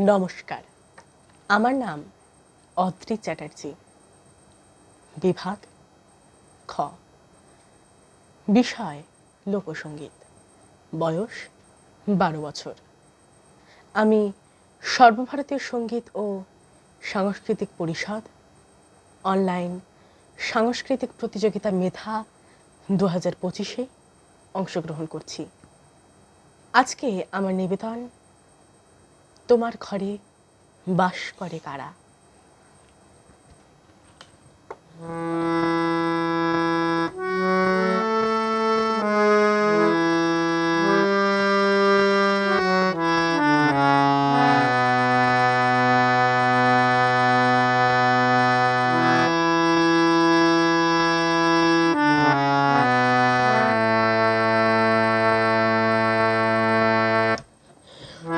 নমস্কার। আমার নাম অদ্রি চ্যাটার্জি। বিভাগ খ। বিষয় লোকসঙ্গীত বয়স বারো বছর। আমি সর্বভারতীয় সংগীত ও সাংস্কৃতিক পরিষদ, অনলাইন সাংস্কৃতিক প্রতিযোগিতা মেধা দু হাজার পঁচিশে অংশগ্রহণ করছি। আজকে আমার নিবেদন তোমার ঘরে বাস করে কারা?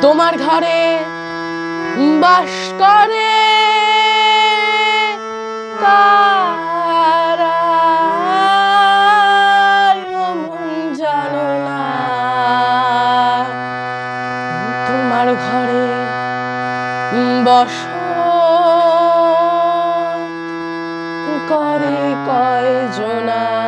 তোমার ঘরে বাস করে মন জানো না। তোমার ঘরে বস। করে কয়জনা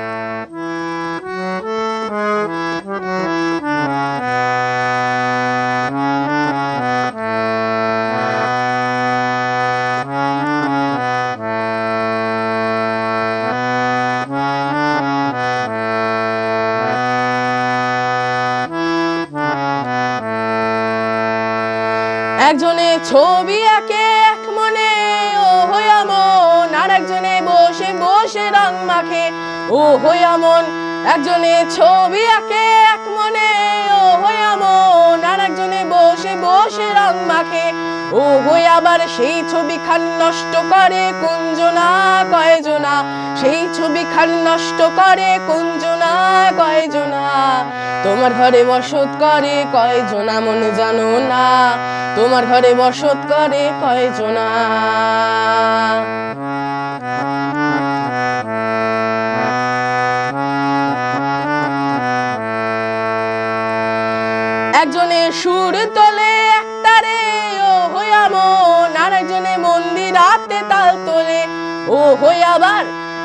একজনে ছবি আঁকে, এক মনে ও হইয়া মন আর একজনে বসে বসে রং মাখে ও হইয়া মন একজনে ছবি আঁকে, এক মনে ও হইয়া মন আর একজনে বসে বসে রং মাখে ও হই আবার সেই ছবি খান নষ্ট করে কুঞ্জনা, কয়জনা? সেই ছবি খান নষ্ট করে কুঞ্জনা, কয়জনা? তোমার ঘরে বসত করে কয়জনা, মনে জানো না। তোমার ঘরে বসত করে কয়জনা? একজনে সুর তোলে একটারে ও হইয়া মন আর একজনে মন্দিরাতে তাল তোলে ও হই আবার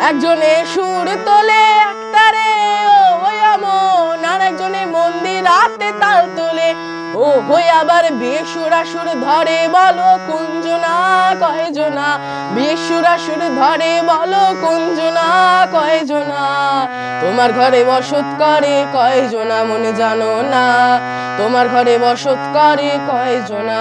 একজনে সুর তোলে একটারে ও হইয়া মন আর একজনে মন্দিরাতে তাল তোলে ও হই আবার বেসুরাসুর ধরে বলো কুঞ্জনা কয়জনা? বেসুরাসুর ধরে বলো কুঞ্জনা কয়জনা? তোমার ঘরে বসত করে কয়জনা মনে জানো না? তোমার ঘরে বসত করে কয়জনা?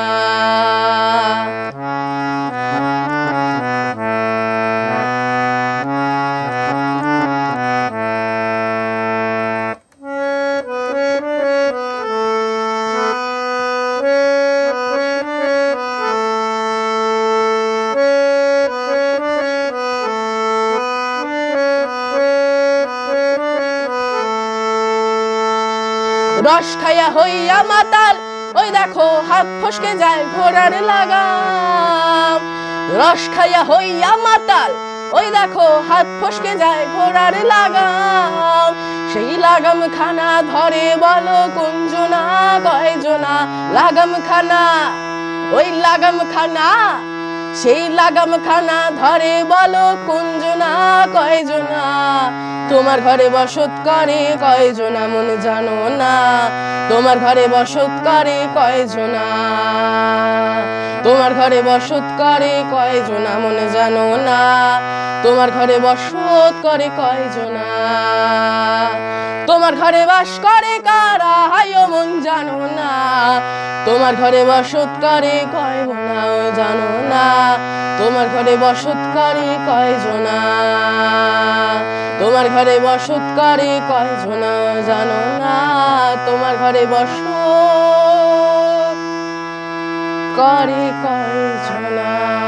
রস খাইয়া হইয়া মাতাল। ওই দেখো, হাত ফসকে যায় ঘোড়ার লাগাম। রস খাইয়া হইয়া মাতাল। ওই দেখো, হাত ফসকে যায় ঘোড়ার লাগাম। সেই লাগাম খানা ধরে বলো কুঞ্জনা, কয়জনা? লাগাম খানা ওই লাগাম খানা সেই লাগাম খানা ধরে বলো কুঞ্জনা, কয়জনা? তোমার ঘরে বসত করে কয়জনা মনে জানো না? তোমার ঘরে বসত করে কয়জনা? তোমার ঘরে বসত করে কয়জনা মনে জানো না? তোমার ঘরে বসত করে কয়জনা? তোমার ঘরে বাস করে কারা? হাইও মন জানো না। তোমার ঘরে বসত করে কয়জনা জানো না? তোমার ঘরে বসত করে কয়জনা? তোমার ঘরে বসত করে কয়জন জানো না? তোমার ঘরে বস করে কয়জনা?